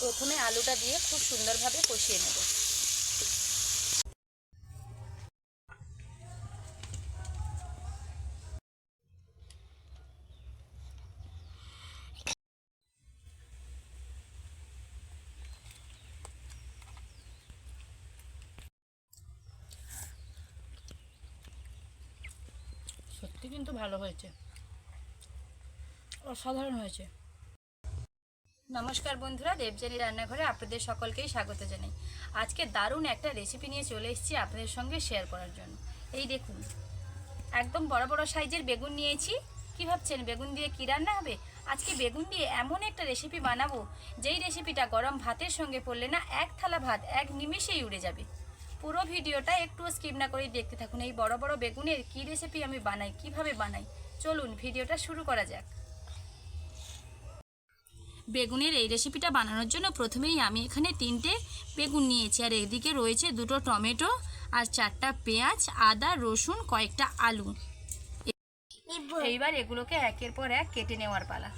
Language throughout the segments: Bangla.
প্রথমে আলুটা দিয়ে খুব সুন্দরভাবে কষিয়ে নেব। কিন্তু ভালো হয়েছে। অসাধারণ হয়েছে। নমস্কার বন্ধুরা দেবজানি রান্নাঘরে আপনাদের সকলকেই স্বাগত জানাই। আজকে দারুণ একটা রেসিপি নিয়ে চলে এসেছি আপনাদের সঙ্গে শেয়ার করার জন্য। এই দেখুন, একদম বড় বড় সাইজের বেগুন নিয়েছি। কি ভাবছেন, বেগুন দিয়ে কী রান্না হবে? আজকে বেগুন দিয়ে এমন একটা রেসিপি বানাবো, যেই রেসিপিটা গরম ভাতের সঙ্গে পড়লে না এক থালা ভাত এক নিমেষেই উড়ে যাবে। পুরো ভিডিওটা একটু স্কিপ না করেই দেখতে থাকুন। এই বড় বড় বেগুনের কী রেসিপি আমি বানাই কীভাবে বানাই? চলুন ভিডিওটা শুরু করা যাক। বেগুনের এই রেসিপিটা বানানোর জন্য প্রথমেই আমি এখানে তিনটে বেগুন নিয়েছি। আর এদিকে রয়েছে দুটো টমেটো আর চারটা পেঁয়াজ আদা রসুন কয়েকটা আলু। এইবার এগুলোকে একের পর এক কেটে নেওয়ার পালা।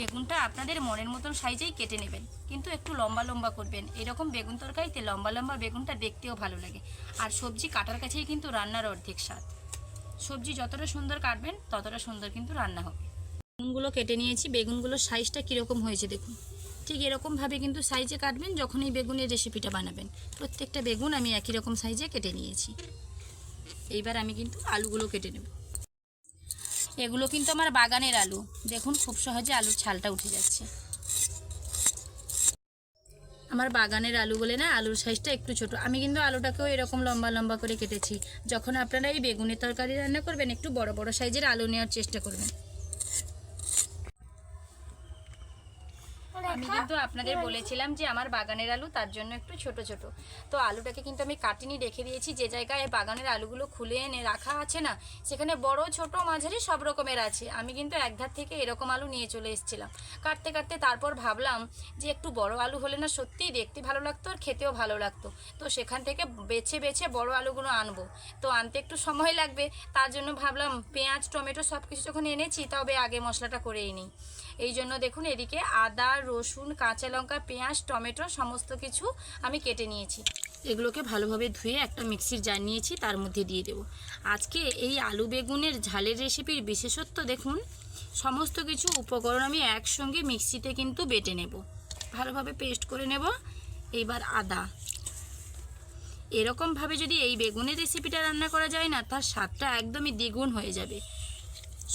বেগুনটা আপনাদের মনের মতন সাইজেই কেটে নেবেন। কিন্তু একটু লম্বা লম্বা করবেন। এরকম বেগুন তরকারিতে লম্বা লম্বা বেগুনটা দেখতেও ভালো লাগে। আর সবজি কাটার কাছেই কিন্তু রান্নার অর্ধেক স্বাদ। সবজি যতটা সুন্দর কাটবেন, ততটা সুন্দর কিন্তু রান্না হবে। বেগুনগুলো কেটে নিয়েছি। বেগুনগুলোর সাইজটা কীরকম হয়েছে দেখুন। ঠিক এরকমভাবে কিন্তু সাইজে কাটবেন যখন এই বেগুনের রেসিপিটা বানাবেন। প্রত্যেকটা বেগুন আমি একই রকম সাইজে কেটে নিয়েছি। এইবার আমি কিন্তু আলুগুলো কেটে নেব। এগুলো কিন্তু আমার বাগানের আলু। দেখুন, খুব সহজে আলুর ছালটা উঠে যাচ্ছে। আমার বাগানের আলু বলে না, আলুর সাইজটা একটু ছোট। আমি কিন্তু আলুটাকেও এরকম লম্বা লম্বা করে কেটেছি। যখন আপনারা এই বেগুনের তরকারি রান্না করবেন, একটু বড় বড় সাইজের আলু নেওয়ার চেষ্টা করবেন। আমি কিন্তু আপনাদের বলেছিলাম যে আমার বাগানের আলু তার জন্য একটু ছোট ছোট। তো আলুটাকে কিন্তু আমি কাটিনি রেখে দিয়েছি। যে জায়গায় বাগানের আলুগুলো খুলে এনে রাখা আছে না সেখানে বড় ছোট মাঝারি সব রকমের আছে। আমি কিন্তু একধার থেকে এরকম আলু নিয়ে চলে এসেছিলাম। কাটতে কাটতে তারপর ভাবলাম যে একটু বড় আলু হলে না সত্যিই দেখতে ভালো লাগতো আর খেতেও ভালো লাগতো। তো সেখান থেকে বেছে বেছে বড় আলুগুলো আনব। তো আনতে একটু সময় লাগবে তার জন্য ভাবলাম পেঁয়াজ টমেটো সব কিছু যখন এনেছি তবে আগে মশলাটা করেই নিই। এই জন্য দেখুন, এদিকে আদা, রসুন, কাঁচা লঙ্কা, পেঁয়াজ, টমেটো সমস্ত কিছু আমি কেটে নিয়েছি। এগুলোকে ভালোভাবে ধুয়ে একটা মিক্সির জার নিয়েছি, তার মধ্যে দিয়ে দেব। আজকে এই আলু বেগুনের ঝালের রেসিপির বিশেষত্ব দেখুন, সমস্ত কিছু উপকরণ আমি একসঙ্গে মিক্সিতে কিন্তু বেটে নেব। ভালোভাবে পেস্ট করে নেব। এইবার আদা। এরকমভাবে যদি এই বেগুনের রেসিপিটা রান্না করা যায় না, তার স্বাদটা একদমই দ্বিগুণ হয়ে যাবে।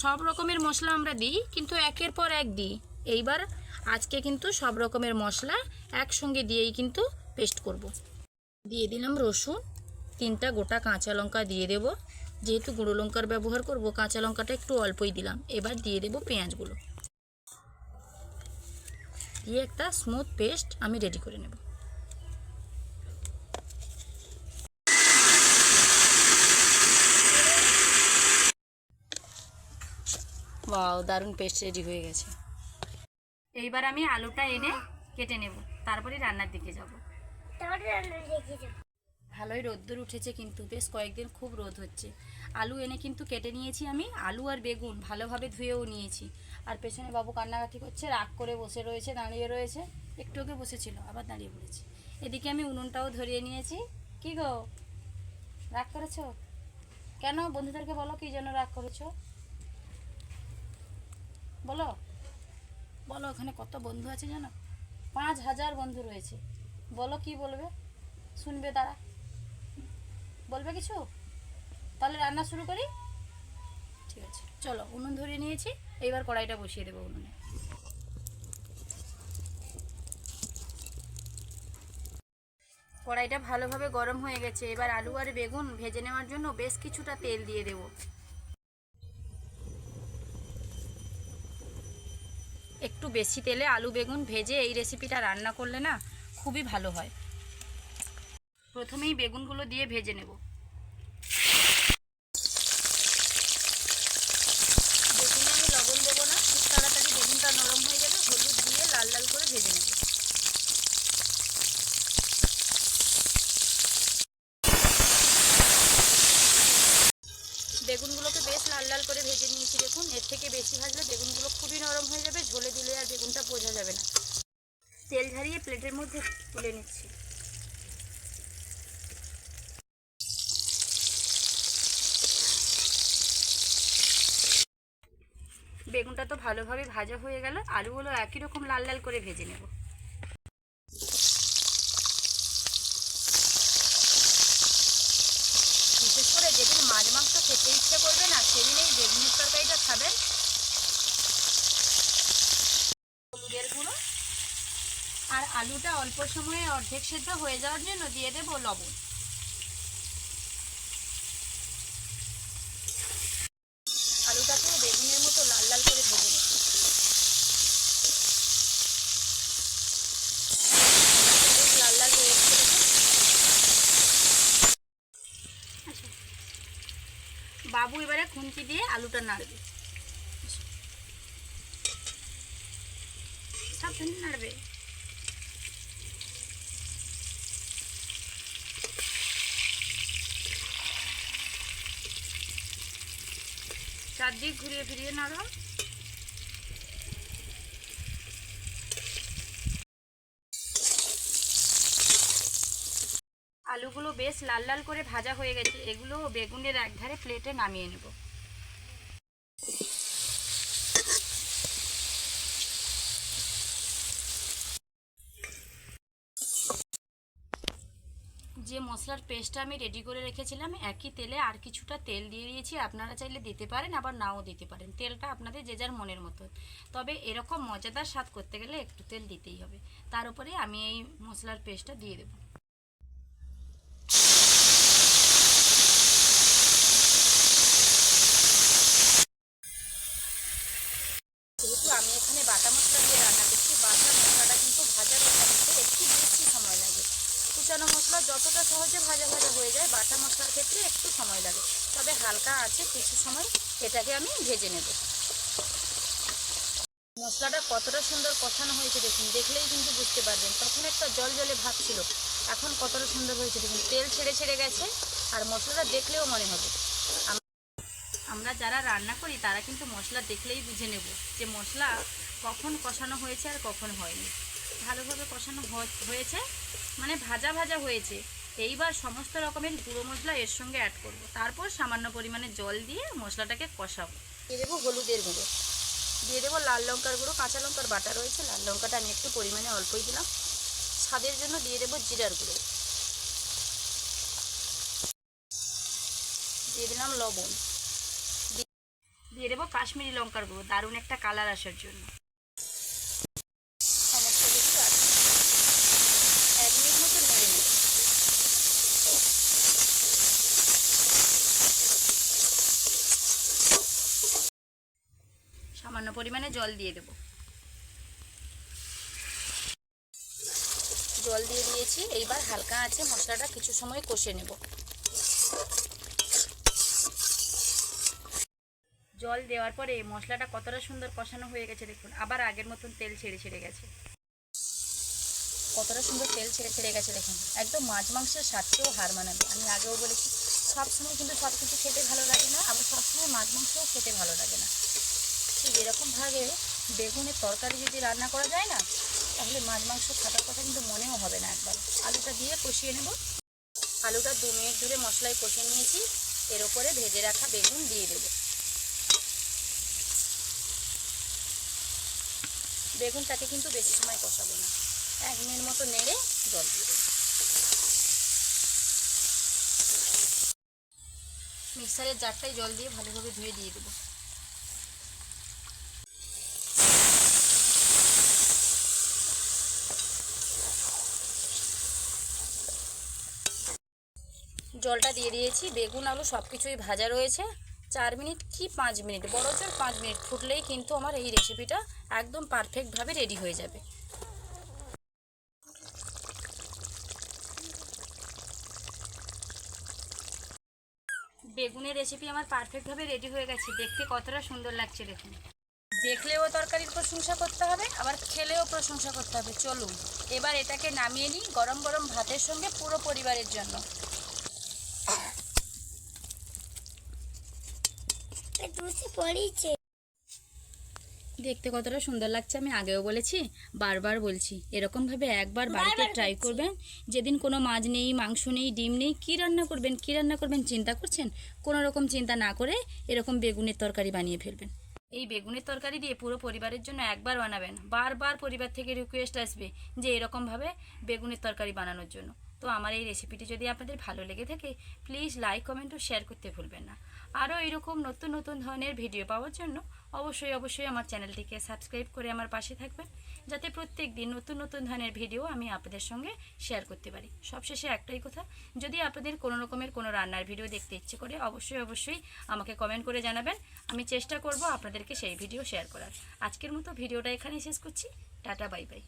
সব রকমের মশলা আমরা দিই, কিন্তু একের পর এক দিই। এইবার আজকে কিন্তু সব রকমের মশলা একসঙ্গে দিয়েই কিন্তু পেস্ট করব। দিয়ে দিলাম রসুন, তিনটা গোটা কাঁচা লঙ্কা দিয়ে দেব। যেহেতু গুঁড়ো লঙ্কার ব্যবহার করব, কাঁচা লঙ্কাটা একটু অল্পই দিলাম। এবার দিয়ে দেব পেঁয়াজগুলো। দিয়ে একটা স্মুথ পেস্ট আমি রেডি করে নেব। বাও দারুণ পেস্ট রেডি হয়ে গেছে। এইবার আমি আলুটা এনে কেটে নেব তারপরে রান্নার দিকে যাব। ভালোই রোদ্দুর উঠেছে কিন্তু বেশ কয়েকদিন খুব রোদ হচ্ছে। আলু এনে কিন্তু কেটে নিয়েছি আমি আলু আর বেগুন ভালোভাবে ধুয়েও নিয়েছি। আর পেছনে বাবু কান্নাকাটি করছে রাগ করে বসে রয়েছে দাঁড়িয়ে রয়েছে। একটু আগে বসেছিল আবার দাঁড়িয়ে পড়েছে। এদিকে আমি উনুনটাও ধরিয়ে নিয়েছি। কি গো? রাগ করেছ? কেন? বন্ধুদেরকে বলো কি জন্য রাগ করেছ। বলো। বলো, ওখানে কত বন্ধু আছে জানো? পাঁচ হাজার বন্ধু রয়েছে। বলো কি বলবে? শুনবে তারা। বলবে কিছু? তাহলে রান্না শুরু করি? ঠিক আছে। চলো, উনুন ধরিয়ে নিয়েছি। এইবার কড়াইটা বসিয়ে দেবো উনুনে। কড়াইটা ভালোভাবে গরম হয়ে গেছে। এবার আলু আর বেগুন ভেজে নেওয়ার জন্য বেশ কিছুটা তেল দিয়ে দেবো। একটু বেশি তেলে আলু, বেগুন ভেজে এই রেসিপিটা রান্না করলে না খুবই ভালো হয়। প্রথমেই বেগুনগুলো দিয়ে ভেজে নেব। বেগুনগুলোকে বেশ লাল লাল করে ভেজে নিয়েছি, দেখুন। এর থেকে বেশি ভাজলে বেগুনগুলো খুবই নরম হয়ে যাবে, ঝোলে দিলে আর বেগুনটা বোঝা যাবে না। তেল ঝারিয়ে প্লেটের মধ্যে তুলে নিচ্ছি। বেগুনটা তো ভালোভাবে ভাজা হয়ে গেল, আলুগুলো একই রকম লাল লাল করে ভেজে নেব বিশেষ করে যেদিন মাছ মাংস খেতে ইচ্ছে করবে না সেদিন এই বেগুনের তরকারিটা খাবেন হলুদের গুঁড়ো আর আলুটা অল্প সময়ে অর্ধেক সেদ্ধ হয়ে যাওয়ার জন্য দিয়ে দেবো লবণ। বেগুনের মতো লাল লাল করে ভেজে লাল লাল আচ্ছা। বাবু এবারে খুন্তি দিয়ে আলুটা নাড়বে। সাবধানে নাড়বে। চারদিক ঘুরিয়ে ফিরিয়ে নাড়ো। আলুগুলো বেশ লাল লাল করে ভাজা হয়ে গেছে, এগুলো বেগুনের একধারে প্লেটে নামিয়ে নেব যে মশলার পেস্টটা আমি রেডি করে রেখেছিলাম। একই তেলে আর কিছুটা তেল দিয়ে দিয়েছি। আপনারা চাইলে দিতে পারেন, আবার নাও দিতে পারেন। তেলটা আপনাদের যে যার মনের মতো। তবে এরকম মজাদার স্বাদ করতে গেলে একটু তেল দিতেই হবে। তার উপরে আমি এই মশলার পেস্টটা দিয়ে দেবো যেহেতু আমি এখানে বাটা মশলা দিয়ে রান্না করছি বাটা মশলাটা কিন্তু ভাজা করতে একটু বেশি সময় লাগে কুচানো মশলা যতটা সহজে ভাজা ভাজা হয়ে যায়, বাটা মশলার ক্ষেত্রে একটু সময় লাগে। তবে হালকা আছে কিছু সময়, এটাকে আমি ভেজে নেব। মশলাটা কতটা সুন্দর কষানো হয়েছে দেখুন, দেখলেই কিন্তু বুঝতে পারবেন। তখন একটা জল জলে ভাব ছিল, এখন কতটা সুন্দর হয়েছে দেখুন, তেল ছেড়ে ছেড়ে গেছে, আর মশলাটা দেখলেও মনে হবে। আমরা যারা রান্না করি, তারা কিন্তু মশলা দেখলেই বুঝে নেব যে মশলা কখন কষানো হয়েছে আর কখন হয়নি। ভালোভাবে কষানো হয়েছে মানে ভাজা ভাজা হয়েছে। এইবার সমস্ত রকমের গুঁড়ো মশলা এর সঙ্গে অ্যাড করব। তারপর সামান্য পরিমাণে জল দিয়ে মশলাটাকে কষাবো। দিয়ে দেবো হলুদের গুঁড়ো। দিয়ে দেবো লাল লঙ্কার গুঁড়ো কাঁচা লঙ্কার বাটা রয়েছে লাল লঙ্কাটা আমি একটু পরিমাণে অল্পই দিলাম। স্বাদের জন্য দিয়ে দেবো জিরার গুঁড়ো। দিয়ে দিলাম লবণ। দিয়ে দেবো কাশ্মীরি লঙ্কার গুঁড়ো দারুণ একটা কালার আসার জন্য সমস্ত কিছু আছে এক মিনিট মতো নেড়ে নেব সামান্য পরিমাণে জল দিয়ে দেব। জল দিয়ে দিয়েছি, এইবার হালকা আছে মশলাটা কিছু সময় কষে নেব। জল দেওয়ার পরে মশলাটা কতটা সুন্দর কষানো হয়ে গেছে দেখুন, আবার আগের মতন তেল ছেড়ে ছেড়ে গেছে। কতটা সুন্দর তেল ছেড়ে ছেড়ে গেছে দেখুন, একদম মাছ মাংসের স্বাদকেও হার মানাবে। আমি আগেও বলেছি, সবসময় কিন্তু সব কিছু খেতে ভালো লাগে না, আবার সবসময় মাছ মাংসও খেতে ভালো লাগে না। এরকমভাবে বেগুনের তরকারি যদি রান্না করা যায় না, তাহলে মাছ মাংস খাটার কথা কিন্তু মনেও হবে না একবার। আলুটা দিয়ে কষিয়ে নেব। আলুটা দু মিনিট ধরে মশলায় কষিয়ে নিয়েছি। এর ওপরে ভেজে রাখা বেগুন দিয়ে দেবো। বেগুনটাকে কিন্তু বেশি সময় কষাবো না। এক মিনিট মতো নেড়ে জল দিয়ে দেবো। মিক্সারের জারটাই জল দিয়ে ভালোভাবে ধুয়ে দিয়ে দেবো। জলটা দিয়ে দিয়েছি, বেগুন, আলু সব কিছুই ভাজা রয়েছে। চার মিনিট কি পাঁচ মিনিট? বড় জোর পাঁচ মিনিট ফুটলেই কিন্তু আমার এই রেসিপিটা একদম পারফেক্টভাবে রেডি হয়ে যাবে। বেগুনের রেসিপি আমার পারফেক্টভাবে রেডি হয়ে গেছে। দেখতে কতটা সুন্দর লাগছে দেখুন। দেখলেও তরকারির প্রশংসা করতে হবে, আবার খেলেও প্রশংসা করতে হবে। চলুন, এবার এটাকে নামিয়ে নিই গরম গরম ভাতের সঙ্গে পুরো পরিবারের জন্য। বসে পড়েছে। দেখতে কতটা সুন্দর লাগছে আমি আগেও বলেছি বারবার বলছি। এরকমভাবে একবার বাড়িতে ট্রাই করবেন যেদিন কোনো মাছ নেই মাংস নেই ডিম নেই কী রান্না করবেন কী রান্না করবেন চিন্তা করছেন? কোনো রকম চিন্তা না করে এরকম বেগুনের তরকারি বানিয়ে ফেলবেন। এই বেগুনের তরকারি দিয়ে পুরো পরিবারের জন্য একবার বানাবেন। বারবার পরিবার থেকে রিকোয়েস্ট আসবে যে এরকমভাবে বেগুনের তরকারি বানানোর জন্য। তো আমার এই রেসিপিটি যদি আপনাদের ভালো লেগে থাকে প্লিজ লাইক কমেন্ট ও শেয়ার করতে ভুলবেন না। আরও এরকম নতুন নতুন ধরনের ভিডিও পাওয়ার জন্য অবশ্যই অবশ্যই আমার চ্যানেলটিকে সাবস্ক্রাইব করে আমার পাশে থাকবেন, যাতে প্রত্যেক দিন নতুন নতুন ধরনের ভিডিও আমি আপনাদের সঙ্গে শেয়ার করতে পারি। সবশেষে একটাই কথা, যদি আপনাদের কোনো রকমের কোনো রান্নার ভিডিও দেখতে ইচ্ছে করে, অবশ্যই অবশ্যই আমাকে কমেন্ট করে জানাবেন। আমি চেষ্টা করব আপনাদেরকে সেই ভিডিও শেয়ার করার। আজকের মতো ভিডিওটা এখানেই শেষ করছি। Tata bye bye